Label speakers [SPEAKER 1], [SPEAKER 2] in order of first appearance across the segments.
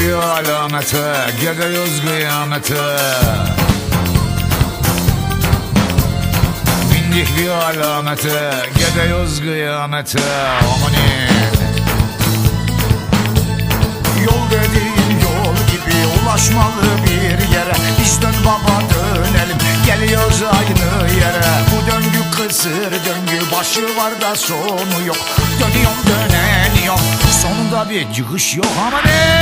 [SPEAKER 1] kıyamete Gidiyoruz kıyamete. Bindik bir alamete Gidiyoruz kıyamete. Amanin
[SPEAKER 2] Yol dediğin yol gibi ulaşmalı bir yere. Biz dön baba dönelim. Geliyoruz aynı yere. Bu döngü kısır döngü başı var da sonu yok. Dönüyorum döneniyorum sonunda bir çıkış yok ama ne?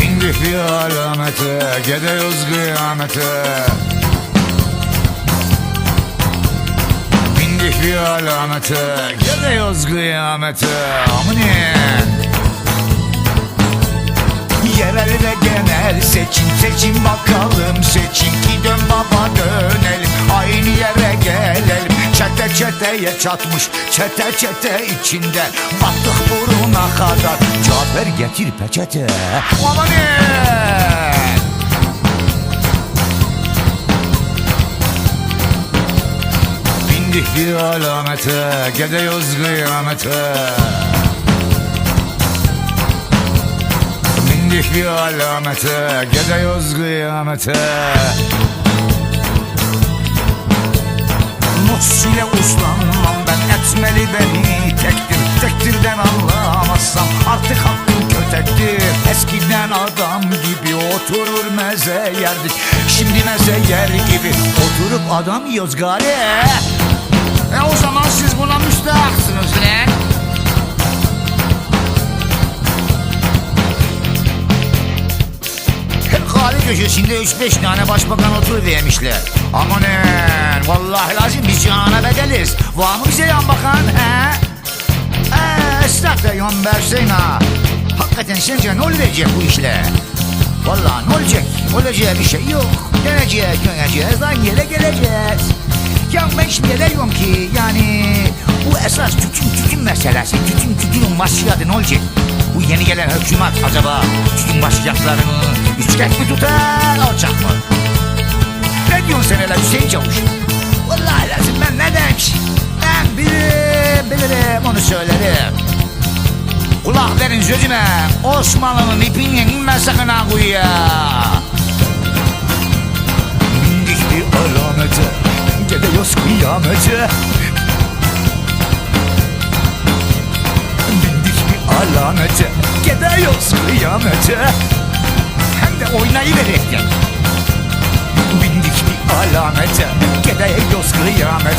[SPEAKER 1] Bindik bir alamete Gidiyoruz kıyamete. Bindik bir alamete Gidiyoruz kıyamete. Amanin
[SPEAKER 2] Yerel ve genel seçim seçim bakalım. Seçim ki dön baba dönelim. Aynı yere çeteye çatmış çete çete içinde battık buruna kadar. Cafer getir peçete. Amanin
[SPEAKER 1] Bindik bir alamete Gidiyoruz kıyamete. Bindik bir alamete Gidiyoruz kıyamete
[SPEAKER 2] Mus ile uslanmam ben etmeli beni. Tektir Tektirden anlamazsam artık hakkım kötektir. Eskiden adam gibi oturur meze yerdik Şimdi meze yer gibi oturup adam yiyoruz gari.
[SPEAKER 3] E o zaman siz buna müstahaksınız lan.
[SPEAKER 2] Kahve köşesinde 3-5 tane başbakan oturuvermişler. Amanın vallahi lazım biz cihana bedeliz Var mı bize yan bakan he? Eee esnaf da yan versin ha Hakikaten sence ne olacak bu işle? Vallahi ne olacak? Olacağı bir şey yok. Döneceğiz, döneceğiz, aynı yere geleceğiz. Ya ben şimdi de diyorum ki yani bu esas tütün tütün meselesi. Tütün tütünün başladı ne olacak? Bu yeni gelen hükümet acaba tütün başlayacaklarını üçgen mi tutar, alacak mı? Onu söylerim. Kulak verin sözüme Osmanlı'nın ipini inme sakın ha kuyuya. Bindik bir alamete Gidiyoruz kıyamete. Bindik bir alamete Gidiyoruz kıyamete. Hem de oynayıverekten Bindik bir alamete Gidiyoruz kıyamete